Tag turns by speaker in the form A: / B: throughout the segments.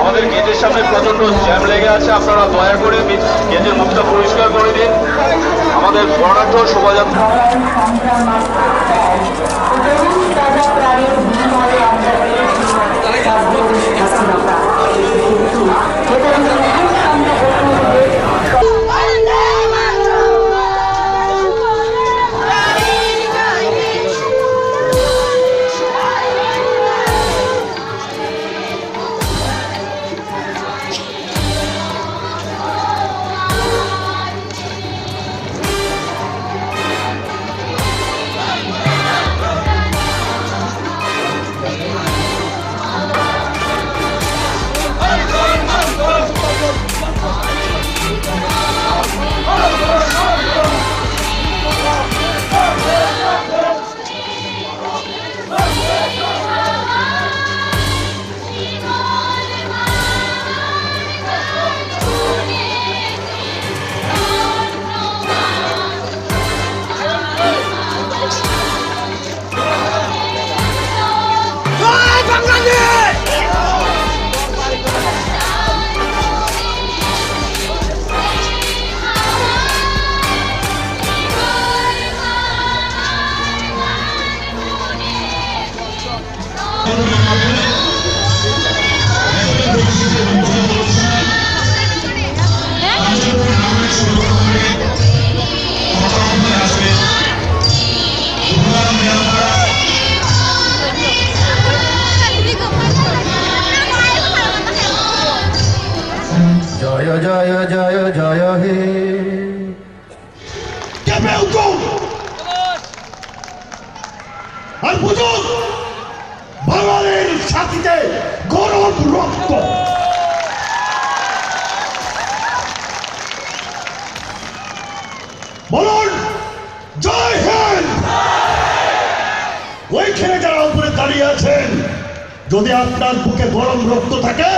A: আমাদের গেটের সামনে প্রচণ্ড জ্যাম লেগে আছে, আপনারা দয়া করে গেটের মুখটা পরিষ্কার করে দিন। আমাদের বর্ণাঢ্য শোভাযাত্রা।
B: কিন্তু
C: জয় জয় জয় জয় হে।
D: কেঁপে উঠুন আর বাঙালির ছাতিতে গরম রক্ত। বলুন, জয় হিন্দ। ওইখানে যারা উপরে দাঁড়িয়ে আছেন, যদি আপনার বুকে গরম রক্ত থাকে,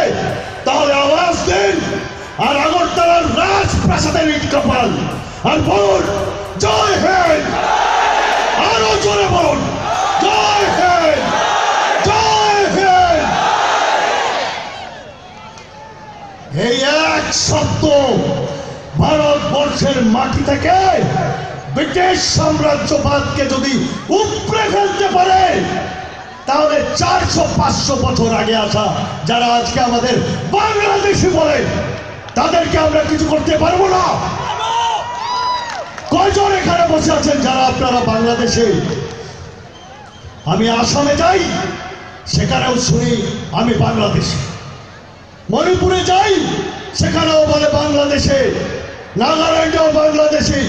D: তাহলে আওয়াজ দিন। আর আগরতলার রাজপ্রাসাদের ইট কপাল। আর বলুন, জয় হিন্দ! আরও জোরে বলুন, জয় হিন্দ! জয় হিন্দ! এই এক শব্দ ভারতবর্ষের মাটি থেকে ব্রিটিশ সাম্রাজ্যবাদকে যদি উপড়ে ফেলতে পারে, তাহলে চারশো পাঁচশো বছর আগে আসা, যারা আজকে আমাদের বাংলাদেশি বলে তাদেরকে আমরা কিছু করতে পারব না। কয়জন এখানে বসে আছেন যারা আপনারা বাংলাদেশে? আমি আসামে যাই, সেখানেও শুনি আমি বাংলাদেশি। মণিপুরে যাই, সেখানেও বলে বাংলাদেশে। নাগাল্যান্ডেও বাংলাদেশি,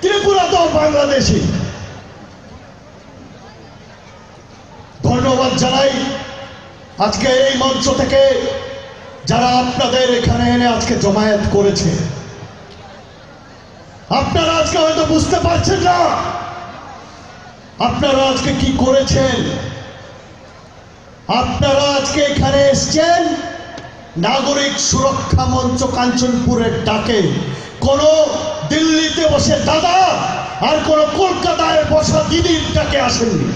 D: ত্রিপুরাতেও বাংলাদেশি। ধন্যবাদ জানাই আজকে এই মঞ্চ থেকে। যারা আপনাদের এখানে এনে আজকে জমায়েত করেছে, আপনারা আজকে হয়তো বুঝতে পারছেন না আপনারা আজকে কি করেছেন। আপনারা আজকে এখানে এসছেন নাগরিক সুরক্ষা মঞ্চ কাঞ্চনপুরের ডাকে। কোন দিল্লিতে বসে দাদা আর কোন কলকাতায় বসা দিদির ডাকে আসেননি।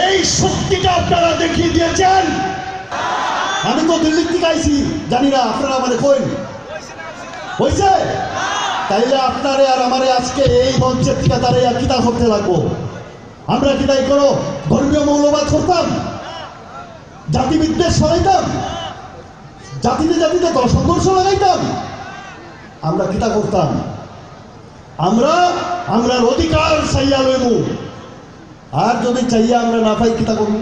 D: এই শক্তিটা আপনারা দেখিয়ে দিয়েছেন। আমি তো দিল্লির থেকে আইছি, জানি না আপনারা আমার কই হয়েছে তাইলে আপনারে আর আমারে আজকে এই মঞ্চের থেকে দাঁড়িয়ে কিতা করতে লাগবো। আমরা কি তাই কোনো ধর্মীয় মৌলবাদ করতাম? জাতি বিদ্বেষ সরাইতাম জাতিতে জাতিতে সংঘর্ষ লাগাইতাম? আমরা কিতা করতাম আমরা, আমরার অধিকার সাইয়া লইমু। আর যদি চাইয়া আমরা না পাই করব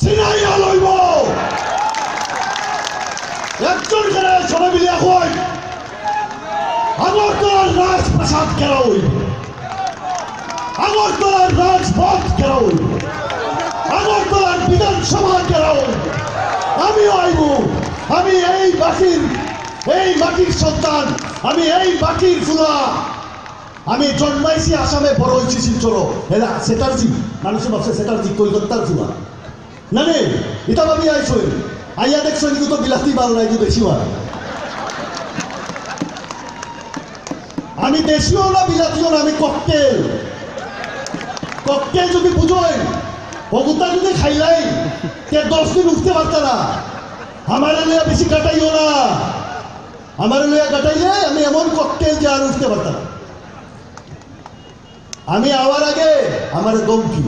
D: চিনাইয়া লইব। একজন করে সবাই মিলিয়া আগরতলার রাজপ্রাসাদ কেরা আগরতলার রাজপথ আগরতলার বিধানসভা আমি আইব, আমি এই বাকির, এই মাটির সন্তান, আমি এই বাকির ফুলা। আমি জন্মাইছি আসামে, বড় হয়েছি শিলচর। এরা সেটার্জি মানুষের ভাবছে সেটার্জি কলকাতার ফুলা না নে, এটা ভাবি আইসো আইয়া দেখছ কিন্তু তো বিলাতি বাল নাই বেশি হয়। আমি দেশীয় না বিলাতীয় না, আমি ককটেল। ককটেল যদি বুঝোই অগুতা যদি খাইলাই, তে দশ দিন উঠতে পারত না। আমার লইয়া বেশি কাটাইও না। আমার লইয়া কাটাইলে আমি এমন ককটেল যে আর উঠতে পারতাম। আমি আওয়ার আগে আমার দমকি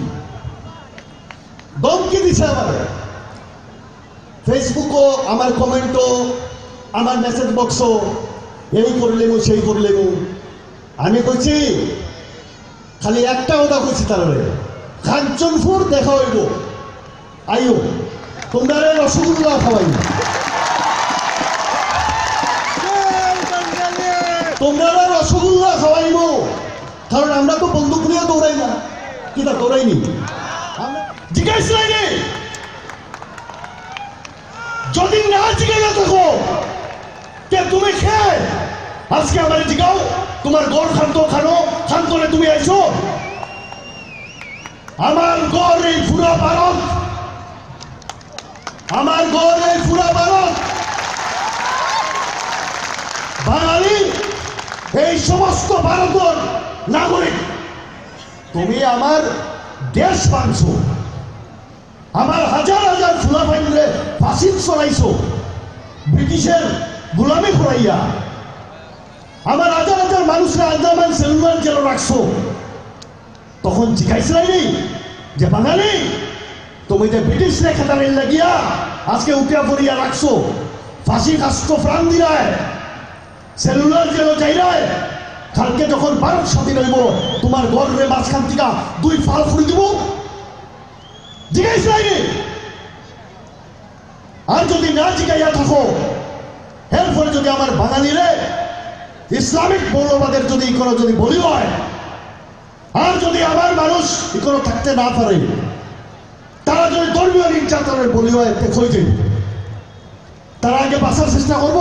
D: দমকি দিছে আমার। ফেসবুকও আমার কমেন্টও আমার মেসেজ বক্সও এই করলেন সেই করলেন আমি কইছি, খালি একটা কথা কইছি তারপরে কাঞ্চনপুর দেখা হইব। আইও তোমরা রসগোল্লা খাওয়াই তোমরা রসগোল্লা খাওয়াইব। কারণ আমরা তো বন্দুক নিয়ে দৌড়াই না। কিনা দৌড়াইনি? জিজ্ঞাসা লাগে যদি না জিজ্ঞাসা থাকো তুমি খেয়ে আজকে আমার জিগাও, তোমার গড় খান্ত খানো করে তুমি আইছো আমার গড় এই পুরা ভারত আমার গড় এই পুরা ভারত বাঙালি, এই সমস্ত ভারতের নাগরিক, তুমি আমার দেশ মানছো আমার হাজার হাজার ফুলা ফাইলে ফাঁসি চলাইছো ব্রিটিশের গোলামি করাইয়া আমার হাজার হাজার মানুষরা আন্দামান সেলুলার জেল রাখছো। তখন জিজ্ঞাসলাই যে, বাঙালি, তুমি যে ব্রিটিশ রেখা দাঁড়িয়ে লাগিয়া আজকে উঠিয়া পড়িয়া রাখছো। ফাঁসি কাষ্ট প্রাণ দিলায়। Cellular jail যাইরায়। কালকে যখন ভারত স্বাধীন হইব, তোমার গর্বে মাঝখান থেকে দুই ফাল ফুড়ি দিব। জিজ্ঞাসা আর যদি না জিজ্ঞাইয়া থাকো এরপরে যদি আমার বাঙালিরে ইসলামিক মৌলবাদের যদি কোনো যদি বলি হয়, আর যদি আমার মানুষ কোনো থাকতে না পারে, তারা যদি ধর্মীয় নির্যাতনের বলি হয় দেখই তারা আগে বাঁচার চেষ্টা করব,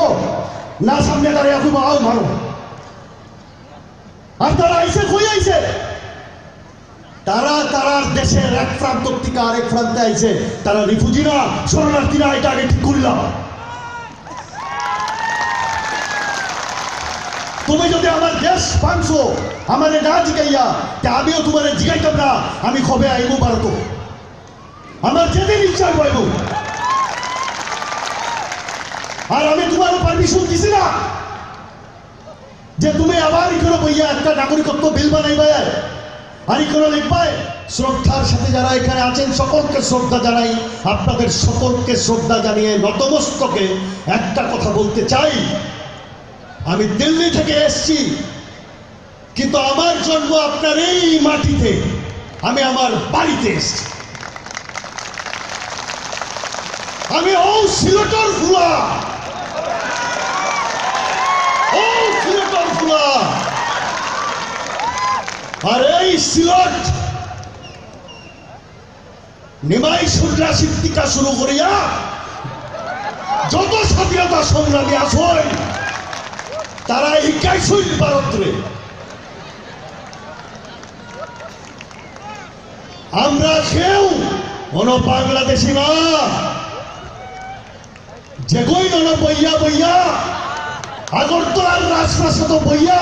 D: না সামনে দাঁড়িয়ে খুব আও মারো। আর তারা আইসে কই আইসে তারা তারা দেশের এক প্রান্ত থেকে আরেক প্রান্তে আইছে। তারা রিফুজিরা, শরণার্থীরা এটা আগে ঠিক করলাম। তুমি যদি আমার দেশ পানছো আমার না জিগাইয়া, তা আমিও তোমার জিগাইতাম না। আমি কবে আইব ভারত আমার যেদিন ইচ্ছা হইব আর আমি তোমার পারমিশন দিছি না। যে তুমি আবার ইকোনো বইয়া একটা নাগরিকত্ব বিল বানাইবে আর। ইকোনো লিখবাই শ্রদ্ধার সাথে যারা এখানে আছেন, সকলকে শ্রদ্ধা জানাই। আপনাদের সকলকে শ্রদ্ধা জানিয়ে নতমস্তকে একটা কথা বলতে চাই। আমি দিল্লি থেকে এসছি, কিন্তু আমার জন্ম আপনার এই মাটিতে। আমি আমার বাড়িতে এসছি। আমি ও সিলেটর ফুলা ও সিলেটর ফুলা আর এই সিলেট। নিমাই শুরু করিয়া যত স্বাধীনতা সংগ্রামী আসয় তারা ইকাইছই ভারতরে আমরা কেউ কোন বাংলাদেশি না। যে কই নন বইয়া বইয়া আগরতলার রাজপ্রাসাদ বইয়া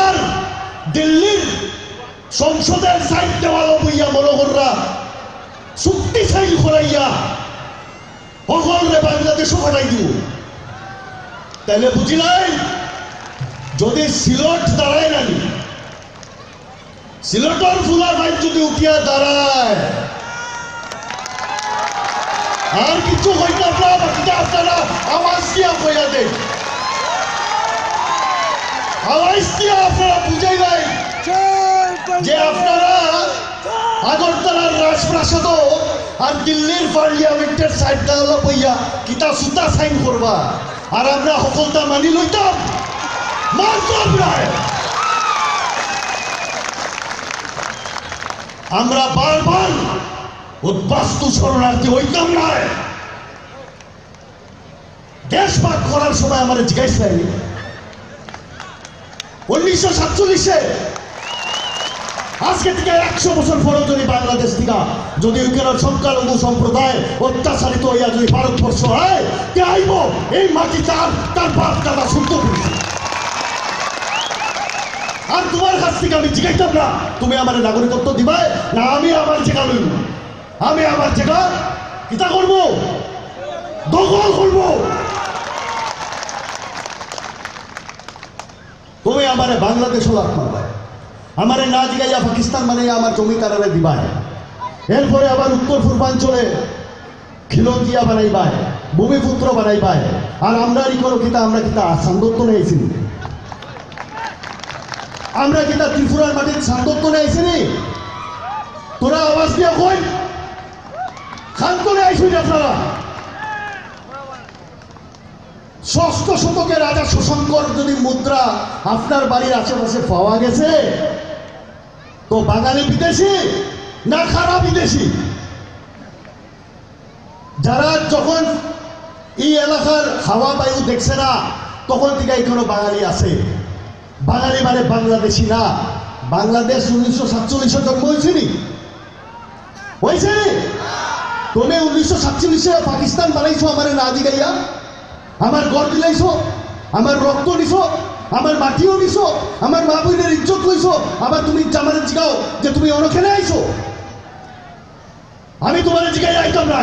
D: আর দিল্লির সংসদের সাইড দেওয়ালো বইয়া মনোহররা চুক্তি সাইল করাইয়া সকলরে বাংলাদেশও পাঠাই দিব। তাহলে বুঝিলাই যদি সিলট দাঁড়ায় নানি, সিলটর ফুলার ভাই যদি উঠিয়া দাঁড়ায় আর কিছু হইতে না বাকিটা আপনারা আওয়াজ দিয়া কইয়া দেন আওয়াজ দিয়া। আপনারা বুঝাই নাই যে আপনারা আগরতলার রাজপ্রাসাদ আর দিল্লির পার্লিয়ামেন্টের সাইড দেওয়ালা বইয়া কিতা সুতা সাইন করবা। আর আমরা সকলটা মানি লইতাম। মানতো আমরা আমরা বারবার উদ্বাস্তু শরণার্থী হইতাম না দেশ ভাগ করার সময় আমার জিজ্ঞাসা উনিশশো সাতচল্লিশে, আজকে থেকে একশো বছর পরেও যদি বাংলাদেশ থেকে যদি ওইখানে সংখ্যালঘু সম্প্রদায় অত্যাচারিত হইয়া যদি ভারতবর্ষ হয়, কে আইব? এই মাটি তার তার বাপ দাদা শুদ্ধ করেছে আর তোমার কাছ থেকে আমি জিজ্ঞাসা না তুমি আমার নাগরিকত্ব দিবাই? না, আমি আমার জায়গা লইব। আমি আমার জায়গা কিতা করব? দখল করব। তুমি আমারে বাংলাদেশ লাভ করবে আমারে না জিগাইয়া পাকিস্তান মানে আমার জমি কারারে দিবাই। এরপরে আবার উত্তর পূর্বাঞ্চলে খিলঞ্জিয়া বানাইবাই, ভূমিপুত্র বানাইবাই। আর আমরা ই করো কিতা, আমরা কিতা সান্দত্ব নিয়েছি আমরা কিতা ত্রিপুরার মাটির সান্দত্ব নিয়েছি তোরা আওয়াজ দিয়া কই? নিয়েছি আপনারা। ষষ্ঠ শতকে রাজা শশঙ্কর যদি মুদ্রা আপনার বাড়ির আশেপাশে পাওয়া গেছে, তো বাঙালি বিদেশি না খারাপ বিদেশি? যারা যখন এই এলাকার হাওয়া বায়ু দেখছে না, তখন থেকে এখানে বাঙালি আছে। বাঙালি মানে বাংলাদেশি না। বাংলাদেশ উনিশশো সাতচল্লিশে জন্ম হয়েছে নি? হয়েছে? তুমি উনিশশো সাতচল্লিশে পাকিস্তান বানাইছো আমার না দিগাইয়া আমার গড় দিলাইছো, আমার রক্ত নিছো আমার মাটিও নিছো আমার মা বোনের ইজ্জত লইছো, আবার তুমি জামানে জিগাও যে তুমি অনখেলে আইছো। আমি তোমার জিগাই আইতাম না।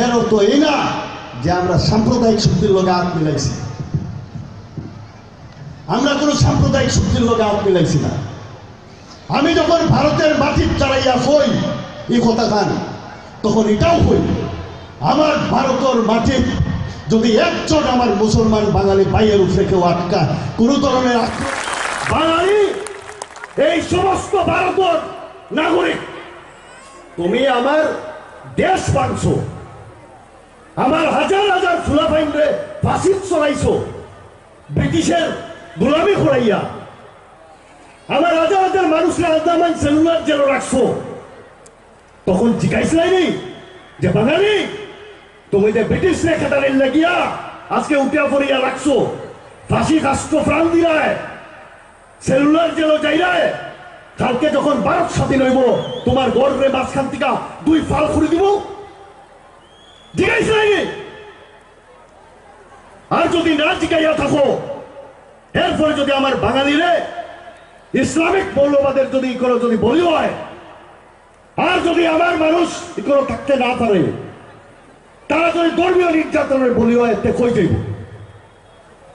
D: এর অর্থ এই না যে আমরা সাম্প্রদায়িক শক্তির লগে হাত মিলাইছি। আমরা কোনো সাম্প্রদায়িক শক্তির লগে হাত মিলাইছি না। আমি যখন ভারতের মাটির চালাইয়া হই এই কথা গান তখন এটাও হই, আমার ভারতের মাটির যদি একজন আমার মুসলমান বাঙালি ভাইয়ের উপরে কেউ আটকা, কোনো ধরনের বাঙালি, এই সমস্ত ভারতের নাগরিক, তুমি আমার দেশ পানছো আমার হাজার হাজার ফুলা ফাইনরে ফাঁসিত চলাইছো, ব্রিটিশের গোলামি করাইয়া আমার হাজার হাজার মানুষরা আন্দামান সেলুলার যেন রাখছো। তখন জিজ্ঞাসলাই নেই যে, বাঙালি, তুমি যে ব্রিটিশ রে খেতারের লাগিয়া আজকে উঠিয়া পড়িয়া রাখছো, ফাঁসি কাস্ট প্রাণ দিলায়, সেলুলার যেন যাইরায় কালকে যখন ভারত স্বাধীন হইব, তোমার গর্বে মাঝখান থেকে দুই ফাল করে দিব? জিজ্ঞাসা নাকি আর যদি না জিজ্ঞাইয়া থাকো, এরপরে যদি আমার বাঙালিরে ইসলামিক মৌলবাদের যদি কোনো যদি বলি হয়, আর যদি আমার মানুষ কোনো থাকতে না পারে, তারা যদি ধর্মীয় নির্যাতনের বলি হয় তে কই যাইব?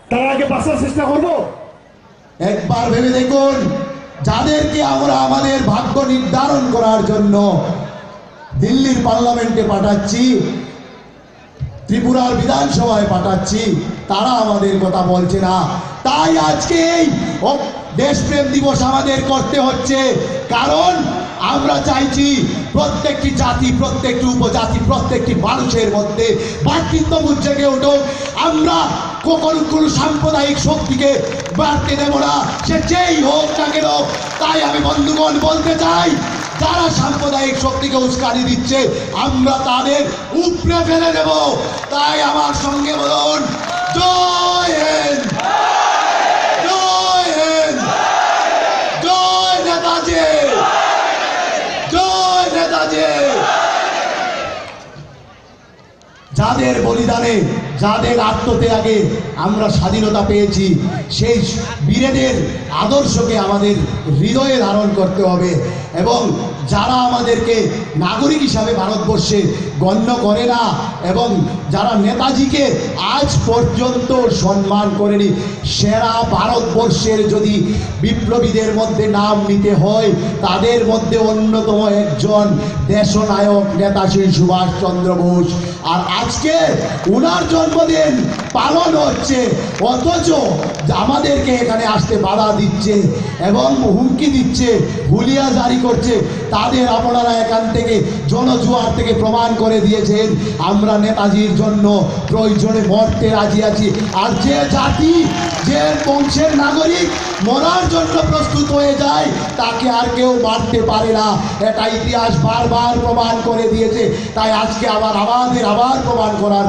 D: তার আগে বাঁচার চেষ্টা করব?
C: একবার ভেবে দেখুন, যাদেরকে আমরা আমাদের ভাগ্য নির্ধারণ করার জন্য দিল্লির পার্লামেন্টে পাঠাচ্ছি, ত্রিপুরার বিধানসভায় পাঠাচ্ছি, তারা আমাদের কথা বলছে না। তাই আজকে এই দেশপ্রেম দিবস আমাদের করতে হচ্ছে। কারণ আমরা চাইছি প্রত্যেকটি জাতি, প্রত্যেকটি উপজাতি, প্রত্যেকটি মানুষের মধ্যে ভাতৃত্ববোধ জেগে উঠুক। আমরা কখনো সাম্প্রদায়িক শক্তিকে বাড়তে দেব না। সে যেই হোক না কেন, তাই আমি বন্ধুগণ বলতে চাই, যারা সাম্প্রদায়িক শক্তিকে উস্কানি দিচ্ছে, আমরা তাদের উপরে ফেলে দেব। তাই আমার সঙ্গে বলুন, জয় হিন্দ জয় হিন্দ জয় নেতাজি জয় নেতাজি যাদের বলিদানে, যাদের আত্মত্যাগে আমরা স্বাধীনতা পেয়েছি, সেই বীরেদের আদর্শকে আমাদের হৃদয়ে ধারণ করতে হবে এবং যারা আমাদেরকে নাগরিক হিসাবে ভারতবর্ষে গণ্য করে না এবং যারা নেতাজিকে আজ পর্যন্ত সম্মান করেনি, সেরা ভারতবর্ষের যদি বিপ্লবীদের মধ্যে নাম নিতে হয়, তাদের মধ্যে অন্যতম একজন দেশনায়ক নেতাজি সুভাষচন্দ্র বোস। আর আজকে উনার জন্মদিন পালন হচ্ছে, অথচ আমাদেরকে এখানে আসতে বাধা দিচ্ছে এবং হুমকি দিচ্ছে, হুলিয়া জারি করছে। তাদের আপনারা এখান থেকে জনজুয়ার থেকে প্রমাণ করে দিয়েছেন, আমরা নেতাজির জন্য প্রয়োজনে মরতে রাজি আছি। আর যে জাতি, যে বংশের নাগরিক মরার জন্য প্রস্তুত হয়ে যায়, তাকে আর কেউ মারতে পারে না। এটা ইতিহাস বারবার প্রমাণ করে দিয়েছে। তাই আজকে আবার আমাদের আবার প্রমাণ করার